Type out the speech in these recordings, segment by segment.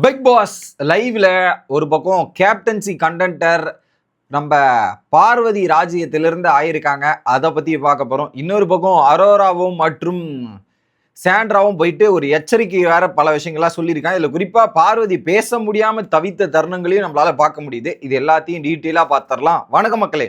Big pass லைவ்ல ஒரு பக்கம் கேப்டன்சி கண்டென்டர் நம்ம பார்வதி ராஜ்யத்திலிருந்து ஆயிருக்காங்க. அதை பத்தி பார்க்க போறோம். இன்னொரு பக்கம் அரோராவும் மற்றும் சாண்ட்ராவும் போயிட்டு ஒரு எச்சரிக்கை வேற பல விஷயங்கள்லாம் சொல்லியிருக்காங்க. இதில் குறிப்பாக பார்வதி பேச முடியாம தவித்த தருணங்களையும் நம்மளால பார்க்க முடியுது. இது எல்லாத்தையும் டீட்டெயிலாக பார்த்துடலாம் வணக்க மக்களே.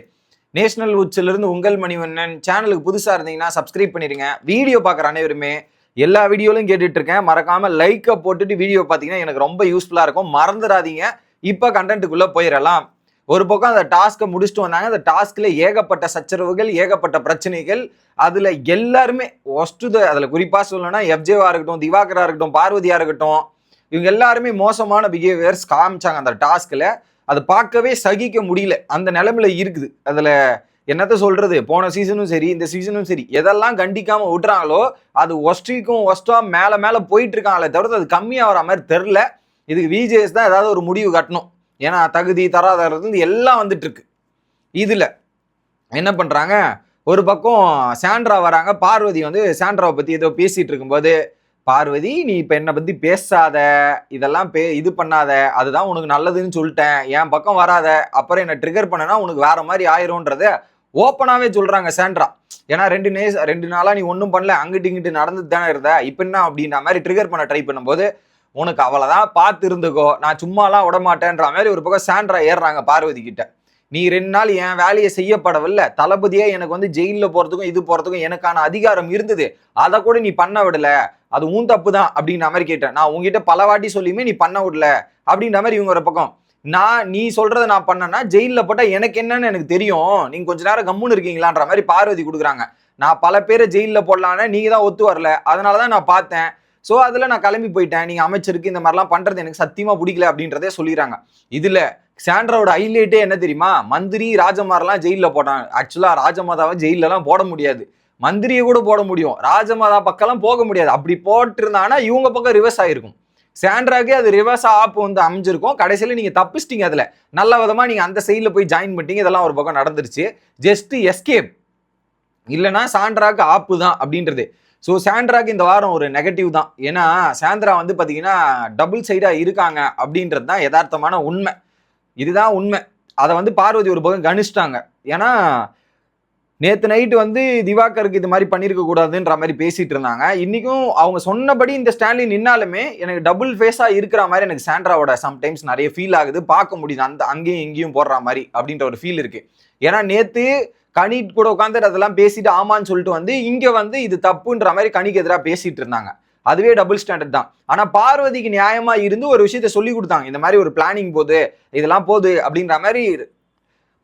நேஷனல் உச்சிலிருந்து உங்கள் மணிவண்ணன். சேனலுக்கு புதுசாக இருந்தீங்கன்னா சப்ஸ்கிரைப் பண்ணிடுங்க வீடியோ பார்க்குற அனைவருமே எல்லா வீடியோலையும் கேட்டுட்டு இருக்கேன் மறக்காம லைக்கை போட்டுட்டு வீடியோ பார்த்தீங்கன்னா எனக்கு ரொம்ப யூஸ்ஃபுல்லாக இருக்கும். மறந்துடாதீங்க. இப்போ கண்டென்ட்டுக்குள்ளே போயிடலாம் ஒரு பக்கம் அந்த டாஸ்க்கை முடிச்சுட்டு வந்தாங்க. அந்த டாஸ்கில் ஏகப்பட்ட சச்சரவுகள் ஏகப்பட்ட பிரச்சனைகள். அதில் எல்லாருமே ஒஸ்ட்டு அதில் குறிப்பாக சொல்லணும்னா எஃப்ஜேவா இருக்கட்டும் திவாகரா இருக்கட்டும் பார்வதியாக இருக்கட்டும் இவங்க எல்லாருமே மோசமான பிஹேவியர்ஸ் காமிச்சாங்க அந்த டாஸ்கில் அதை பார்க்கவே சகிக்க முடியல. அந்த நிலைமையில இருக்குது. அதில் என்னத்த சொல்றது? போன சீசனும் சரி இந்த சீசனும் சரி. எதெல்லாம் கண்டிக்காம விட்டுறாங்களோ அது ஒஸ்டிக்கும் ஒஸ்டா மேல மேல போயிட்டு இருக்காங்களே தவிர அது கம்மியாகிற மாதிரி தெரில. இதுக்கு விஜேஎஸ் தான் ஏதாவது ஒரு முடிவு கட்டணும். ஏன்னா தகுதி தராதரது எல்லாம் வந்துட்டு இருக்கு இதுல என்ன பண்றாங்க? ஒரு பக்கம் சாண்ட்ரா வராங்க. பார்வதி வந்து சாண்ட்ராவை பத்தி ஏதோ பேசிட்டு இருக்கும்போது பார்வதி நீ இப்போ என்னை பற்றி பேசாத. இதெல்லாம் பே இது பண்ணாத. அதுதான் உனக்கு நல்லதுன்னு சொல்லிட்டேன். என் பக்கம் வராத. அப்புறம் என்னை ட்ரிகர் பண்ணனா உனக்கு வேற மாதிரி ஆயிரும்ன்றத ஓப்பனாகவே சொல்கிறாங்க சாண்ட்ரா ஏன்னா ரெண்டு நே ரெண்டு நாளாக நீ ஒன்றும் பண்ணல அங்கிட்டு இங்கிட்டு நடந்துட்டு தானே இருந்த. இப்போ என்ன அப்படின்ற மாதிரி ட்ரிகர் பண்ண ட்ரை பண்ணும்போது உனக்கு அவ்வளோதான் பார்த்து இருந்துக்கோ நான் சும்மாலாம் விடமாட்டேன்ற மாதிரி ஒரு பக்கம் சாண்ட்ரா ஏறுறாங்க பார்வதி கிட்ட. நீ ரெண்டு நாள் என் வேலையை செய்யப்படவில்லை. தளபதியாக எனக்கு வந்து ஜெயிலில் போகிறதுக்கும் இது போகிறதுக்கும் எனக்கான அதிகாரம் இருந்தது. அதை கூட நீ பண்ண விடலை. அது உன் தப்பு தான் அப்படின்ற மாதிரி கேட்டேன். நான் உங்ககிட்ட பல வாட்டி சொல்லியுமே நீ பண்ண விடல அப்படின்ற மாதிரி இவங்க ஒரு பக்கம் நான் நீ சொல்றதை நான் பண்ணேன்னா ஜெயிலில் போட்டால் எனக்கு என்னன்னு எனக்கு தெரியும். நீங்கள் கொஞ்ச நேரம் கம்முன்னு இருக்கீங்களான்ற மாதிரி பார்வதி கொடுக்குறாங்க. நான் பல பேரை ஜெயிலில் போடலான்னு நீங்கள் தான் ஒத்து வரல. அதனால தான் நான் பார்த்தேன். ஸோ அதில் நான் கிளம்பி போயிட்டேன். நீங்கள் அமைச்சருக்கு இந்த மாதிரிலாம் பண்ணுறது எனக்கு சத்தியமாக பிடிக்கல அப்படின்றதே சொல்லிடுறாங்க. இதில் சாண்ட்ராவோட ஹைலைட்டே என்ன தெரியுமா? மந்திரி ராஜமாரெலாம் ஜெயிலில் போட்டாங்க. ஆக்சுவலாக ராஜமாதாவை ஜெயிலெலாம் போட முடியாது. மந்திரியை கூட போட முடியும். ராஜமாதா பக்கம்லாம் போக முடியாது. அப்படி போட்டிருந்தாங்கன்னா இவங்க பக்கம் ரிவர்ஸ் ஆகிருக்கும் சாண்ட்ராக்கே அது ரிவர்ஸ் ஆப் வந்து அமைஞ்சிருக்கும். கடைசியில் நீங்கள் தப்பிச்சிட்டிங்க அதில். நல்ல விதமாக நீங்கள் அந்த சைடில் போய் ஜாயின் பண்ணிட்டீங்க. இதெல்லாம் ஒரு பக்கம் நடந்துருச்சு. ஜஸ்ட் எஸ்கேப் இல்லைனா சாண்ட்ராக்கு ஆப்பு தான் அப்படின்றது. ஸோ சாண்ட்ராக்கு இந்த வாரம் ஒரு நெகட்டிவ் தான். ஏன்னா சாண்ட்ரா வந்து பார்த்தீங்கன்னா டபுள் சைடாக இருக்காங்க அப்படின்றது தான் யதார்த்தமான உண்மை. இதுதான் உண்மை. அதை வந்து பார்வதி ஒரு பக்கம் கணிச்சிட்டாங்க. ஏன்னா நேற்று நைட்டு வந்து திவாகருக்கு இது மாதிரி பண்ணியிருக்க கூடாதுன்ற மாதிரி பேசிட்டு இருந்தாங்க. இன்னைக்கும் அவங்க சொன்னபடி இந்த ஸ்டான்லி நின்னாலுமே எனக்கு டபுள் ஃபேஸாக இருக்கிற மாதிரி எனக்கு சாண்ட்ராவோட சம்டைம்ஸ் நிறைய ஃபீல் ஆகுது. பார்க்க முடியுது. அந்த அங்கேயும் இங்கேயும் போடுற மாதிரி அப்படின்ற ஒரு ஃபீல் இருக்கு. ஏன்னா நேற்று கனி கூட உட்காந்துட்டு அதெல்லாம் பேசிட்டு ஆமான்னு சொல்லிட்டு வந்து இங்கே வந்து இது தப்புன்ற மாதிரி கனிக்கு எதிராக பேசிட்டு இருந்தாங்க. அதுவே டபுள் ஸ்டாண்டர்ட் தான். ஆனால் பார்வதிக்கு நியாயமாக இருந்து ஒரு விஷயத்த சொல்லி கொடுத்தாங்க. இந்த மாதிரி ஒரு பிளானிங் போகுது இதெல்லாம் போகுது அப்படின்ற மாதிரி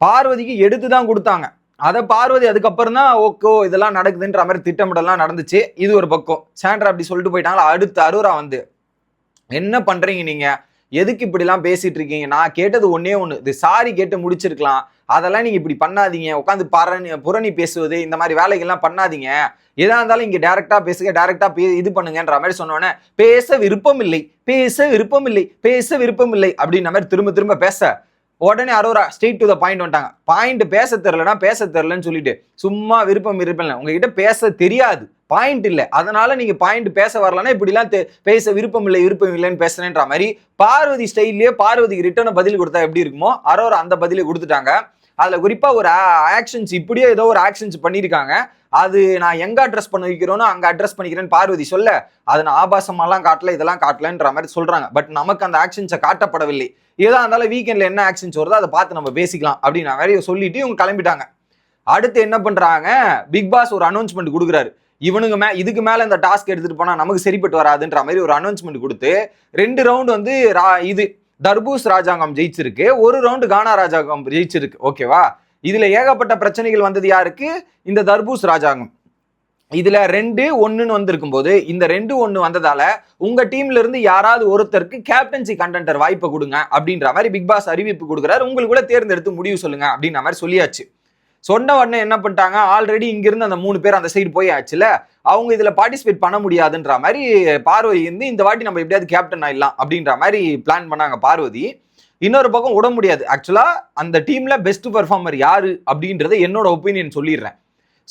பார்வதிக்கு எடுத்து தான் கொடுத்தாங்க. அதை பார்வதி அதுக்கப்புறம் தான் ஓகோ இதெல்லாம் நடக்குதுன்ற மாதிரி திட்டமிடலாம் நடந்துச்சு. இது ஒரு பக்கம். சாண்ட்ரா அப்படி சொல்லிட்டு போயிட்டாங்களா? அடுத்து அருரா வந்து என்ன பண்றீங்க நீங்க? எதுக்கு இப்படிலாம் பேசிட்டு இருக்கீங்க? நான் கேட்டது ஒன்னே ஒன்று இது சாரி கேட்டு முடிச்சிருக்கலாம். அதெல்லாம் நீங்க இப்படி பண்ணாதீங்க. உட்காந்து பரணி புரணி பேசுவது இந்த மாதிரி வேலைகள்லாம் பண்ணாதீங்க. எதா இருந்தாலும் இங்க டேரக்டா பேசுங்க டேரக்டா பே இது பண்ணுங்கன்ற மாதிரி சொன்னோன்னே பேச விருப்பம் இல்லை பேச விருப்பம் இல்லை பேச விருப்பம் இல்லை அப்படின்ற மாதிரி திரும்ப திரும்ப பேச உடனே Arora straight to the point வந்துட்டாங்க. பாயிண்ட் பேச தெரிலனா பேச தெரிலன்னு சொல்லிட்டு சும்மா விருப்பம் இருப்பில்ல இல்லை. உங்ககிட்ட பேச தெரியாது. பாயிண்ட் இல்லை. அதனால நீங்க பாயிண்ட் பேச வரலன்னா இப்படிலாம் பேச விருப்பம் இல்லை விருப்பம் இல்லைன்னு பேசுறேன்ற மாதிரி பார்வதி ஸ்டைல்லையே பார்வதிக்கு ரிட்டர்ன் பதில் கொடுத்தா எப்படி இருக்குமோ அரோரா அந்த பதிலை கொடுத்துட்டாங்க. அதில் குறிப்பாக ஒரு ஆக்ஷன்ஸ் இப்படியே ஏதோ ஒரு ஆக்ஷன்ஸ் பண்ணியிருக்காங்க. அது நான் எங்க அட்ரஸ் பண்ண வைக்கிறோனோ அங்க அட்ரஸ் பண்ணிக்கிறேன்னு பார்வதி சொல்ல அதை நான் ஆபாசமாலாம் காட்டல இதெல்லாம் காட்டலன்ற மாதிரி சொல்றாங்க. பட் நமக்கு அந்த ஆக்ஷன்ஸை காட்டப்படவில்லை. ஏதா இருந்தாலும் வீக்கெண்ட்ல என்ன ஆக்ஷன்ஸ் வருதோ அதை பார்த்து நம்ம பேசிக்கலாம் அப்படின்னு மாதிரி சொல்லிட்டு இவங்க கிளம்பிட்டாங்க. அடுத்து என்ன பண்றாங்க? பிக் பாஸ் ஒரு அனௌன்ஸ்மெண்ட் கொடுக்குறாரு. இவனுங்க மே இதுக்கு மேலே இந்த டாஸ்க் எடுத்துகிட்டு போனால் நமக்கு சரிப்பட்டு வராதுன்ற மாதிரி ஒரு அனௌன்ஸ்மெண்ட் கொடுத்து ரெண்டு ரவுண்டு வந்து ரா- இது தர்பூஸ் ராஜாங்கம் ஜெயிச்சிருக்கு ஒரு ரவுண்டு கானா ராஜாங்கம் ஜெயிச்சிருக்கு. ஓகேவா இதுல ஏகப்பட்ட பிரச்சனைகள் வந்தது யாருக்கு? இந்த தர்பூஸ் ராஜாங்கம். இதுல ரெண்டு ஒன்றுன்னு வந்திருக்கும் போது இந்த ரெண்டு ஒன்று வந்ததால உங்க டீம்ல இருந்து யாராவது ஒருத்தருக்கு கேப்டன்சி கண்டென்டர் வாய்ப்பை கொடுங்க அப்படின்ற மாதிரி பிக் பாஸ் அறிவிப்பு கொடுக்குறாரு. உங்களுக்கு கூட தேர்ந்தெடுத்து முடிவு சொல்லுங்க அப்படின்ற மாதிரி சொல்லியாச்சு. சொன்ன உடனே என்ன பண்ணிட்டாங்க? ஆல்ரெடி இங்கிருந்து அந்த மூணு பேர் அந்த சைடு போய் ஆச்சுல அவங்க இதுல பார்ட்டிசிபேட் பண்ண முடியாதுன்ற மாதிரி பார்வதி வந்து இந்த வாட்டி நம்ம எப்படியாவது கேப்டன் ஆயிடலாம் அப்படின்ற மாதிரி பிளான் பண்ணாங்க பார்வதி. இன்னொரு பக்கம் விட முடியாது. ஆக்சுவலாக அந்த டீமில் பெஸ்ட் பெர்ஃபார்மர் யாரு அப்படின்றத என்னோட ஒப்பீனியன் சொல்லிடுறேன்.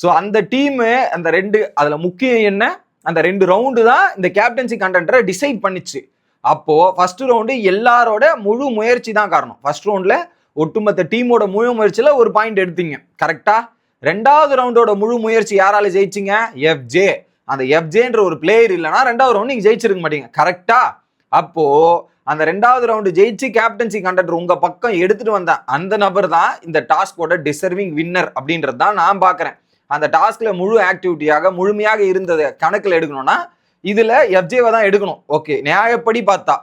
ஸோ அந்த டீமு அந்த ரெண்டு அதில் முக்கியம் என்ன? அந்த ரெண்டு ரவுண்டு தான் இந்த கேப்டன்சி கண்டென்டரை டிசைட் பண்ணிச்சு. அப்போது ஃபர்ஸ்ட் ரவுண்டு எல்லாரோட முழு முயற்சி தான் காரணம். ஃபர்ஸ்ட் ரவுண்டில் ஒட்டுமொத்த டீமோட முழு முயற்சியில் ஒரு பாயிண்ட் எடுத்தீங்க. கரெக்டாக ரெண்டாவது ரவுண்டோட முழு முயற்சி யாரால ஜெயிச்சிங்க? எஃப்ஜே அந்த எஃப்ஜேன்ற ஒரு பிளேயர் இல்லைன்னா ரெண்டாவது ரவுண்ட் நீங்கள் ஜெயிச்சிருக்க மாட்டீங்க. கரெக்டாக அப்போது அந்த ரெண்டாவது ரவுண்டு ஜெயிச்சு கேப்டன்சி கண்டக்டர் உங்க பக்கம் எடுத்துட்டு வந்த அந்த நபர் தான் இந்த டாஸ்கோட டிசர்விங் வின்னர் அப்படின்றது தான் நான் பார்க்குறேன் அந்த டாஸ்க்ல முழு ஆக்டிவிட்டியாக முழுமையாக இருந்ததை கணக்கில் எடுக்கணும்னா இதுல எஃப்ஜேவை தான் எடுக்கணும். ஓகே நியாயப்படி பார்த்தா.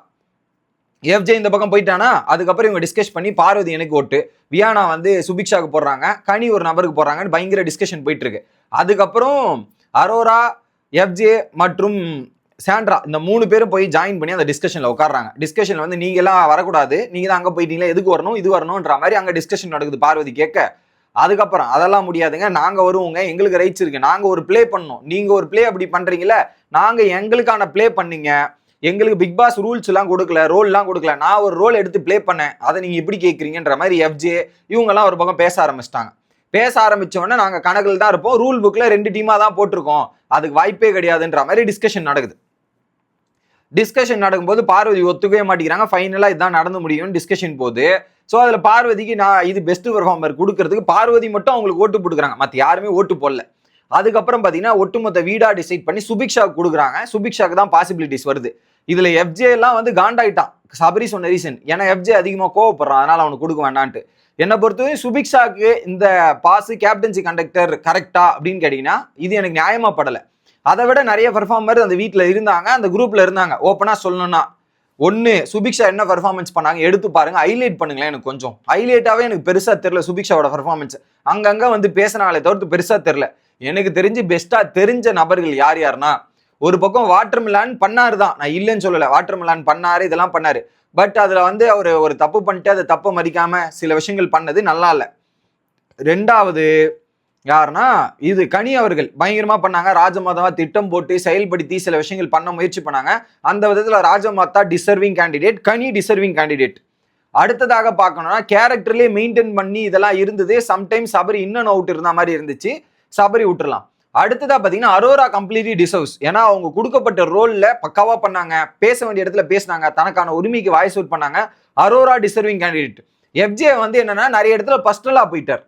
எஃப்ஜே இந்த பக்கம் போயிட்டானா? அதுக்கப்புறம் இவங்க டிஸ்கஸ் பண்ணி பார்வதி எனக்கு ஓட்டு. வியானா வந்து சுபிக்ஷாக்கு போடுறாங்க. கனி ஒரு நபருக்கு போடுறாங்கன்னு பயங்கர டிஸ்கஷன் போயிட்டு இருக்கு. அதுக்கப்புறம் அரோரா எஃப்ஜே மற்றும் சாண்ட்ரா இந்த மூணு பேரும் போய் ஜாயின் பண்ணி அந்த டிஸ்கஷன்ல உட்காடுறாங்க டிஸ்கஷன்ல வந்து நீங்க எல்லாம் வரக்கூடாது. நீங்க தான் அங்க போயிட்டீங்களா எதுக்கு வரணும் இது வரணும்ன்ற மாதிரி அங்க டிஸ்கஷன் நடக்குது. பார்வதி கேட்க அதுக்கப்புறம் அதெல்லாம் முடியாதுங்க. நாங்க வருவோங்க. எங்களுக்கு ரைட்ஸ் இருக்கு. நாங்க ஒரு ப்ளே பண்ணோம் நீங்க ஒரு ப்ளே அப்படி பண்றீங்களே நாங்க எங்களுக்கான ப்ளே பண்ணீங்க. எங்களுக்கு பிக் பாஸ் ரூல்ஸ் எல்லாம் கொடுக்கல ரோல் எல்லாம் கொடுக்கல. நான் ஒரு ரோல் எடுத்து ப்ளே பண்ணேன். அதை நீங்க எப்படி கேட்குறீங்கன்ற மாதிரி எஃப்ஜே இவங்கெல்லாம் ஒரு பக்கம் பேச ஆரம்பிச்சிட்டாங்க. பேச ஆரம்பிச்ச நாங்கள் நாங்க கணக்கில் தான் இருப்போம். ரூல் புக்ல ரெண்டு டீமா தான் போட்டிருக்கோம். அதுக்கு வாய்ப்பே கிடையாதுன்ற மாதிரி டிஸ்கஷன் நடக்குது. டிஸ்கஷன் நடக்கும்போது பார்வதி ஒத்துக்கவே மாட்டேங்கிறாங்க. ஃபைனலாக இதுதான் நடந்து முடியும் டிஸ்கஷன் போகுது ஸோ அதில் பார்வதிக்கு நான் இது பெஸ்ட் பெர்ஃபார்மர் கொடுக்கறதுக்கு பார்வதி மட்டும் அவங்களுக்கு ஓட்டு போட்டுக்கிறாங்க. மற்ற யாருமே ஓட்டு போடல. அதுக்கப்புறம் பார்த்தீங்கன்னா ஒட்டுமொத்த வீடாக டிசைட் பண்ணி சுபிக்ஷாவுக்கு கொடுக்குறாங்க. சுபிக்ஷாக்கு தான் பாசிபிலிட்டிஸ் வருது. இதில் எஃப்ஜே எல்லாம் வந்து காண்டாயிட்டான். சபரி சொன்ன ரீசன் ஏன்னா எஃப்ஜே அதிகமாக கோவப்படுறான். அதனால் அவனுக்கு கொடுக்க வேண்டான்ட்டு. என்னை பொறுத்தவரை சுபிக்ஷாக்கு இந்த பாஸ் கேப்டன்சி கண்டக்டர் கரெக்டா அப்படின்னு கேட்டிங்கன்னா இது எனக்கு நியாயமாக படலை. அதை விட நிறைய பெர்ஃபார்மர் அந்த வீட்டில் இருந்தாங்க அந்த குரூப்பில் இருந்தாங்க. ஓப்பனாக சொல்லணும்னா ஒன்று சுபிக்ஷா என்ன பர்ஃபார்மன்ஸ் பண்ணாங்க எடுத்து பாருங்க ஹைலைட் பண்ணுங்களேன் எனக்கு கொஞ்சம். ஹைலைட்டாகவே எனக்கு பெருசாக தெரில சுபிக்ஷாவோட பர்ஃபார்மன்ஸ் அங்கங்கே வந்து பேசினாலே தவிர்த்து பெருசாக தெரில எனக்கு தெரிஞ்சு பெஸ்ட்டாக தெரிஞ்ச நபர்கள் யார் யாருன்னா ஒரு பக்கம் வாட்டர் மிலான் பண்ணார் தான். நான் இல்லைன்னு சொல்லலை. வாட்டர் மிலான் பண்ணார் இதெல்லாம் பண்ணார். பட் அதில் வந்து அவர் ஒரு தப்பு பண்ணிட்டு அதை தப்பை மதிக்காமல் சில விஷயங்கள் பண்ணது நல்லா இல்லை. ரெண்டாவது யாருன்னா இது கனி அவர்கள். பயங்கரமா பண்ணாங்க. ராஜமாதாவா திட்டம் போட்டு செயல்படுத்தி சில விஷயங்கள் பண்ண முயற்சி பண்ணாங்க. அந்த விதத்துல Rajamata deserving candidate Kani deserving candidate அடுத்ததாக பார்க்கணும்னா கேரக்டர்லேயே மெயின்டைன் பண்ணி இதெல்லாம் இருந்தது. சம்டைம்ஸ் சபரி இன்னும் அவுட் இருந்த மாதிரி இருந்துச்சு. சபரி விட்டுறலாம். அடுத்ததாக பார்த்தீங்கன்னா அரோரா கம்ப்ளீட்லி டிசர்வ்ஸ் ஏன்னா அவங்க கொடுக்கப்பட்ட ரோலில் பக்காவாக பண்ணாங்க. பேச வேண்டிய இடத்துல பேசினாங்க. தனக்கான உரிமைக்கு வாய்ஸ் அவுட் பண்ணாங்க. அரோரா டிசர்விங் கேண்டிடேட் எஃப்ஜே வந்து என்னன்னா நிறைய இடத்துல பர்சனலா போயிட்டார்.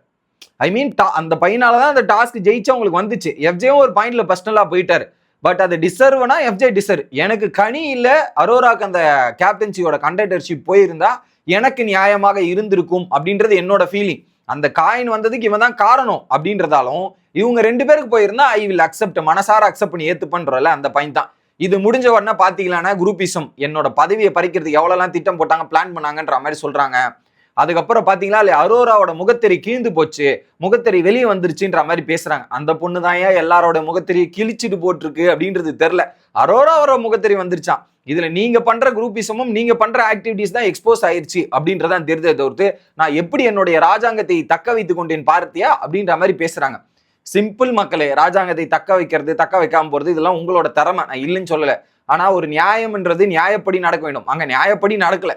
ஐ மீன் அந்த பையனால தான் அந்த டாஸ்க் ஜெயிச்சு அவங்களுக்கு வந்துச்சு. எஃப்ஜேவும் ஒரு பாயிண்ட்ல பர்சனலா போயிட்டாரு. பட் அது டிசர்வ்னா எஃப்ஜே டிசர்வ் எனக்கு கனி இல்ல அரோராக்கு அந்த கேப்டன்சியோட கண்டக்டர்ஷிப் போயிருந்தா எனக்கு நியாயமாக இருந்திருக்கும் அப்படின்றது என்னோட ஃபீலிங் அந்த காயின் வந்ததுக்கு இவன் தான் காரணம் அப்படின்றதாலும் இவங்க ரெண்டு பேருக்கு போயிருந்தா ஐ வில் அக்செப்ட் மனசார அக்செப்ட் பண்ணி ஏத்து பண்றல அந்த பையன் தான். இது முடிஞ்ச உடனே பாத்தீங்களான்னா குரூப்பிசம் என்னோட பதவியை பறிக்கிறதுக்கு எவ்வளோலாம் திட்டம் போட்டாங்க பிளான் பண்ணாங்கன்ற மாதிரி சொல்றாங்க. அதுக்கப்புறம் பாத்தீங்களா இல்லை அரோராவோட முகத்தெரி கீழ்ந்து போச்சு. முகத்தறி வெளியே வந்துருச்சுன்ற மாதிரி பேசுறாங்க. அந்த பொண்ணு தான் ஏன் எல்லாரோட முகத்தெரி கிழிச்சிட்டு போட்டிருக்கு அப்படின்றது தெரில அரோராவோட முகத்தெரி வந்துருச்சான் இதுல நீங்க பண்ற குரூப்பிசமும் நீங்க பண்ற ஆக்டிவிட்டிஸ் தான் எக்ஸ்போஸ் ஆயிருச்சு அப்படின்றதான் தெரிஞ்சதை தவிர்த்து நான் எப்படி என்னுடைய ராஜாங்கத்தை தக்க வைத்துக் கொண்டேன் பார்த்தியா அப்படின்ற மாதிரி பேசுறாங்க. சிம்பிள் மக்களே ராஜாங்கத்தை தக்க வைக்கிறது தக்க வைக்காம போறது இதெல்லாம் உங்களோட திறமை. நான் இல்லைன்னு சொல்லல. ஆனா ஒரு நியாயம்ன்றது நியாயப்படி நடக்க வேண்டும். அங்க நியாயப்படி நடக்கல.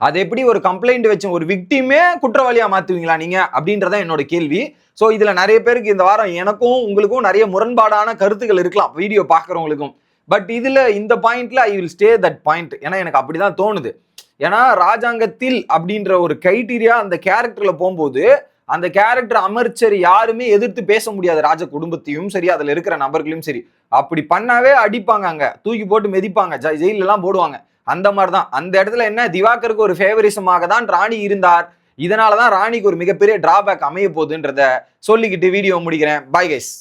அது எப்படி ஒரு கம்ப்ளைண்ட் வச்சு ஒரு விக்டிமே குற்றவாளியா மாத்துவீங்களா நீங்க? அப்படின்றதான் என்னோட கேள்வி. ஸோ இதுல நிறைய பேருக்கு இந்த வாரம் எனக்கும் உங்களுக்கும் நிறைய முரண்பாடான கருத்துக்கள் இருக்கலாம் வீடியோ பார்க்குறவங்களுக்கும். பட் இதுல இந்த பாயிண்ட்ல I will stay that point ஏன்னா எனக்கு அப்படிதான் தோணுது. ஏன்னா ராஜாங்கத்தில் அப்படின்ற ஒரு கைட்டீரியா அந்த கேரக்டர்ல போகும்போது அந்த கேரக்டர் அமர்ச்சர் யாருமே எதிர்த்து பேச முடியாது ராஜ குடும்பத்தையும் சரி அதுல இருக்கிற நபர்களையும் சரி அப்படி பண்ணாவே அடிப்பாங்க அங்க. தூக்கி போட்டு மிதிப்பாங்க. ஜெயிலெல்லாம் போடுவாங்க. அந்த மாதிரி தான் அந்த இடத்துல என்ன திவாகருக்கு ஒரு ஃபேவரிசமாக தான் ராணி இருந்தார். இதனால தான் ராணிக்கு ஒரு மிகப்பெரிய டிராபேக் அமைய போகுதுன்றத சொல்லிக்கிட்டு வீடியோ முடிக்கிறேன். Bye guys